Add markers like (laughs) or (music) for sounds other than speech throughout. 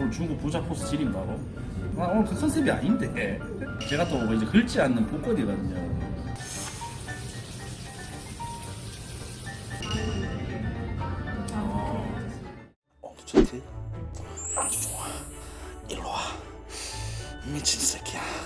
오늘 중국 부자 포스 지린다고? 아, 오늘 그 컨셉이 아닌데. 제가 또뭐 이제 긁지 않는 복권이거든요. 어, 좋지? 아주 좋아. 일로 와. 미친 새끼야.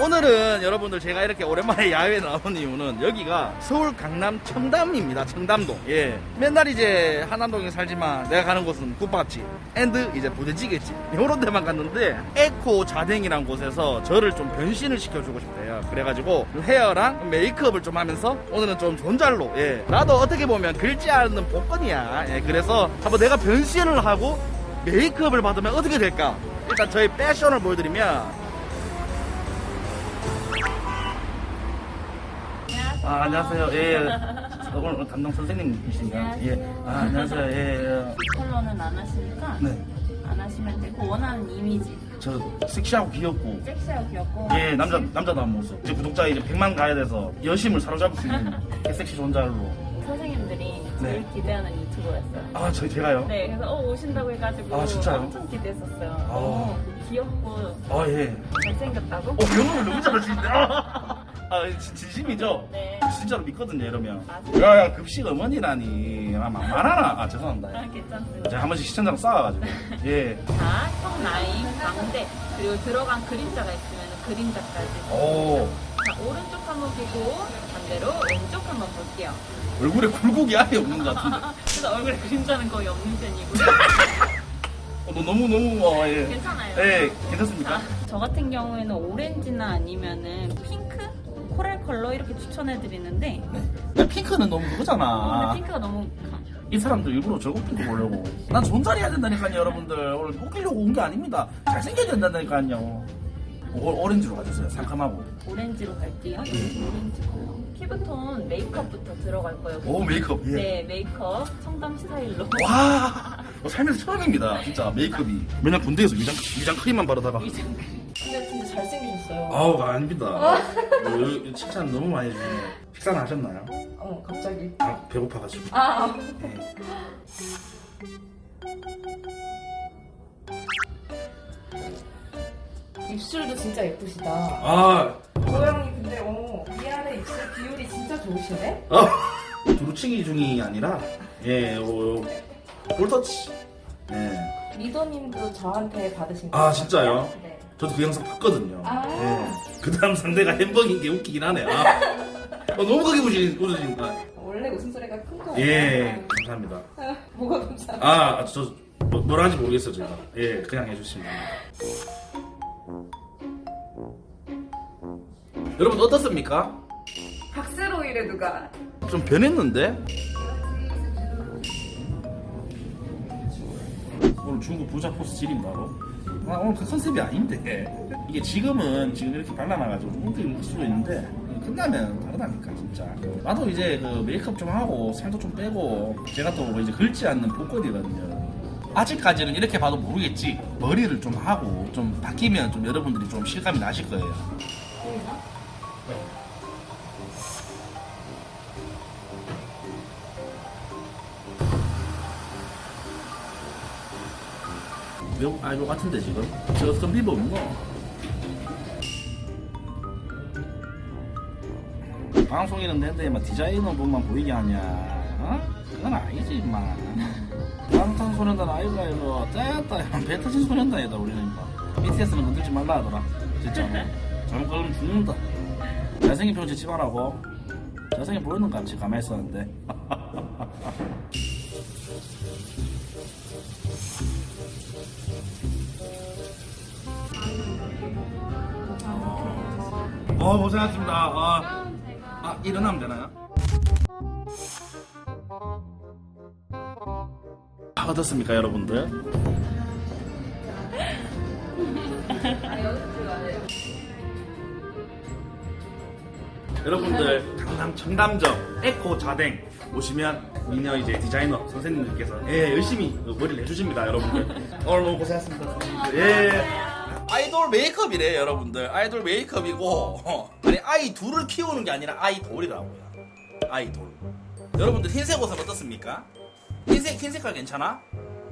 오늘은 여러분들 제가 이렇게 오랜만에 (laughs) 야외에 나온 이유는 여기가 서울 강남 청담입니다. 청담동. 예. 맨날 이제 한남동에 살지만 내가 가는 곳은 국밥집 앤드 이제 부대찌개집 이런 데만 갔는데 에코 자댕이란 곳에서 저를 좀 변신을 시켜주고 싶대요. 그래가지고 헤어랑 메이크업을 좀 하면서 오늘은 좀 존잘로 예. 나도 어떻게 보면 긁지 않는 복권이야. 예. 그래서 한번 내가 변신을 하고 메이크업을 받으면 어떻게 될까? 일단 저희 패션을 보여드리면 아, 안녕하세요. 예. 오늘, 오늘 담당 선생님이신가요? 예. 아, 안녕하세요. 예. 컬러는 안 하시니까 네. 안 하시면 되고 원하는 이미지 저 섹시하고 귀엽고 섹시하고 귀엽고 예, 남자 남자도 한 모습. 이제 구독자 이제 100만 가야 돼서 여심을 사로잡을 수 있는 (laughs) 개섹시 존잘로. 선생님들이 네. 제일 기대하는 유튜버였어요. 아, 저희 제가요? 네, 그래서 어 오신다고 해가지고 아, 진짜요? 엄청 기대했었어요. 아. 너무 귀엽고 아, 예. 잘생겼다고? 어, 영어를 너무 잘하시는데. 아, (laughs) 아 진, 진심이죠? 네. 진짜로 믿거든요, 이러면. 맞아요. 야, 야, 급식 어머니라니. 아, 만만하나? 아, 죄송합니다. 아, 괜찮습니다. 제가 한 번씩 시청자랑 싸워가지고. 예. 자, 형 라인, 가운데 그리고 들어간 그림자가 있으면 그림자까지. 오. 자, 오른쪽 한번 보고 반대로 왼쪽 한번 볼게요. 얼굴에 굴곡이 아예 없는 것 같은데. (laughs) 그래서 얼굴에 그림자는 거의 없는 편이고요. (laughs) 어, 너 너무 너무 어, 예. 괜찮아요. 예, 괜찮습니까? 자, 저 같은 경우에는 오렌지나 아니면은 핑크, 코랄 컬러 이렇게 추천해 드리는데 야, 핑크는 너무 그거잖아. 근데 핑크가 너무 가- 이 사람도 일부러 저거 핑크 보려고. 난 존잘해야 된다니까요, 여러분들. 오늘 웃기려고 온 게 아닙니다. 잘생겨야 된다니까요. 오, 오렌지로 가주세요. 상큼하고. 오렌지로 갈게요. 오렌지 컬러. 피부톤 메이크업부터 들어갈 거예요. 오 메이크업. 예. 네, 메이크업 청담 스타일로. 와, 어, 살면서 처음입니다. 진짜 메이크업이. 맨날 군대에서 위장 위장 크림만 바르다가. 근데 진짜 잘생기셨어요. 아우 아닙니다. 어, 이- 이 칭찬 너무 많이 해주시네요. 식사는 하셨나요? 어, 갑자기. 아 배고파가지고. 아, 네. 입술도 진짜 예쁘시다. 아 고양이 근데 어 위아래 입술 비율이 진짜 좋으시네. 어, 두루치기 중이 아니라 예, 오, 볼터치. 예. 리더님도 저한테 받으신 아, 거예요? 진짜요? 네. 저도 그 영상 봤거든요. 아. 예. 그 다음 상대가 햄버거인 게 웃기긴 하네. 아. 어, 너무 크게 웃으시, 웃으시니까. 원래 웃음소리가 큰 거예요. 예, 감사합니다. (laughs) 뭐가 감사? 아, 저 뭐, 뭐라 하는지 모르겠어요, 제가. 예, 그냥 해주시면 됩니다. 여러분 어떻습니까? 박세로 이래 누가? 좀 변했는데? 오늘 중국 부자 포스 지린다고? 아, 오늘 그 컨셉이 아닌데. 이게 지금은 지금 이렇게 발라놔가지고 좀 웃길 수도 있는데 끝나면 다르다니까 진짜. 나도 이제 그 메이크업 좀 하고 살도 좀 빼고 제가 또뭐 이제 긁지 않는 복권이거든요. 아직까지는 이렇게 봐도 모르겠지. 머리를 좀 하고 좀 바뀌면 좀 여러분들이 좀 실감이 나실 거예요 외국 아이돌 같은데 지금? 저스틴 비버 뭐 방송이는 내데 막 디자이너 분만 보이게 하냐 어? 그건 아니지 임마. 방탄소년단 아이가 이거 짜였다. (laughs) 배 터진 소년단이다 우리는 임마. BTS는 건들지 말라 하더라 진짜. 뭐. (laughs) 잘못 걸리면 죽는다. 잘생긴 표정 짓지 말라고. 잘생긴 보이는 거 같이 가만히 있었는데 (laughs) 어 고생하셨습니다 아, 아 일어나면 되나요? 아, 어떻습니까 여러분들? 여러분들 강남 청담점 에코 자댕 오시면 미녀 이제 디자이너 선생님들께서 예 열심히 그 머리를 해주십니다 여러분들 (laughs) 오늘 너무 고생하셨습니다. 예 아이돌 메이크업이래 여러분들 아이돌 메이크업이고 아니 아이 둘을 키우는 게 아니라 아이돌이라고요 아이돌 여러분들 흰색 옷은 어떻습니까? 흰색 흰색깔 괜찮아?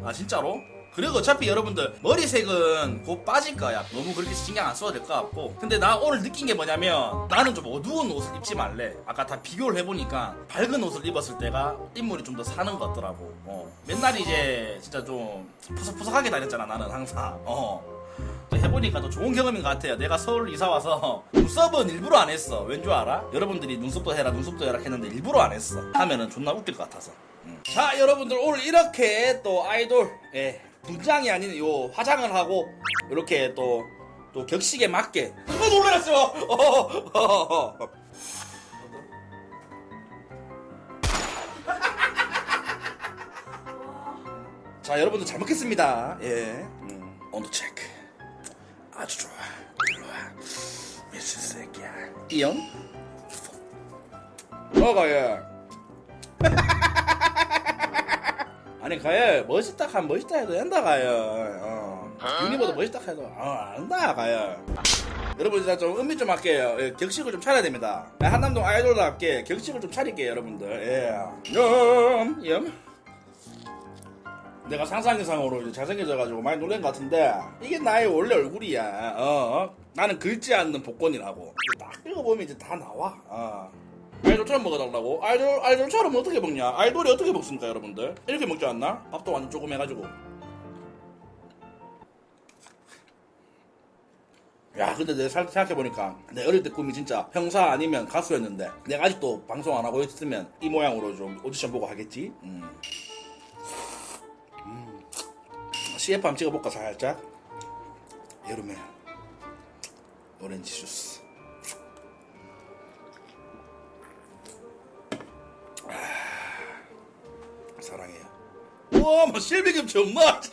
아 진짜로? 그리고 어차피 여러분들 머리색은 곧 빠질 거야 너무 그렇게 신경 안 써도 될 것 같고 근데 나 오늘 느낀 게 뭐냐면 나는 좀 어두운 옷을 입지 말래 아까 다 비교를 해보니까 밝은 옷을 입었을 때가 인물이 좀 더 사는 것 같더라고 어. 맨날 이제 진짜 좀 푸석푸석하게 다녔잖아 나는 항상 어. 또 해보니까 또 좋은 경험인 것 같아요. 내가 서울 이사 와서 (laughs) 눈썹은 일부러 안 했어. 왠 줄 알아? 여러분들이 눈썹도 해라, 눈썹도 해라 했는데 일부러 안 했어. 하면은 존나 웃길 것 같아서. 음. 자, 여러분들 오늘 이렇게 또 아이돌, 예, 분장이 아닌 요 화장을 하고 이렇게 또, 또 격식에 맞게. 어, 놀랐어! 어, 어, 어, 어. 자, 여러분들 잘 먹겠습니다. 예. 음, 온도 체크. 아주 좋아. 와. 미친 새끼야. 이형? 어, 가야. (laughs) 아니, 가야. 멋있다 하면 멋있다 해도 된다, 가야. 어. 유니버도 멋있다 해도, 어, 안다, 가야. 여러분, 진짜 좀 은밀 좀 할게요. 예, 격식을 좀 차려야 됩니다. 네, 한남동 아이돌답게 격식을 좀 차릴게요, 여러분들. 예. 염, 염. 내가 상상 이상으로 이제 잘생겨져가지고 많이 놀란 것 같은데 이게 나의 원래 얼굴이야. 어, 나는 긁지 않는 복권이라고. 딱 읽어보면 이제 다 나와. 어. 아이돌처럼 먹어달라고? 아이돌 아이돌처럼 어떻게 먹냐? 아이돌이 어떻게 먹습니까, 여러분들? 이렇게 먹지 않나? 밥도 완전 조금 해가지고. 야, 근데 내가 살- 생각해보니까 내 어릴 때 꿈이 진짜 형사 아니면 가수였는데 내가 아직도 방송 안 하고 있으면 이 모양으로 좀 오디션 보고 하겠지? 음. CF 한번 찍어볼까 살짝 여름에 오렌지 주스 아, 사랑해요 우와 뭐 실비김치 없나? (laughs)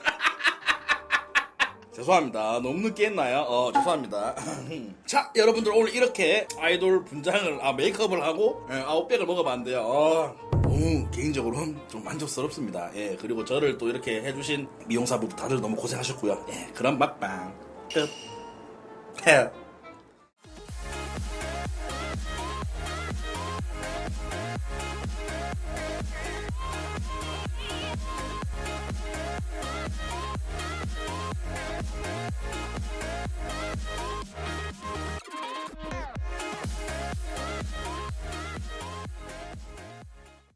죄송합니다. 너무 늦게 했나요? 어, 죄송합니다. (clears throat) 자, 여러분들 오늘 이렇게 아이돌 분장을, 아, 메이크업을 하고, 예, 아웃백을 먹어봤는데요. 어, 너무 개인적으로는 (laughs) 좀 만족스럽습니다. 예, 그리고 저를 또 이렇게 해주신 미용사분들 다들 너무 고생하셨고요. 예, 그럼 막방 끝. 해.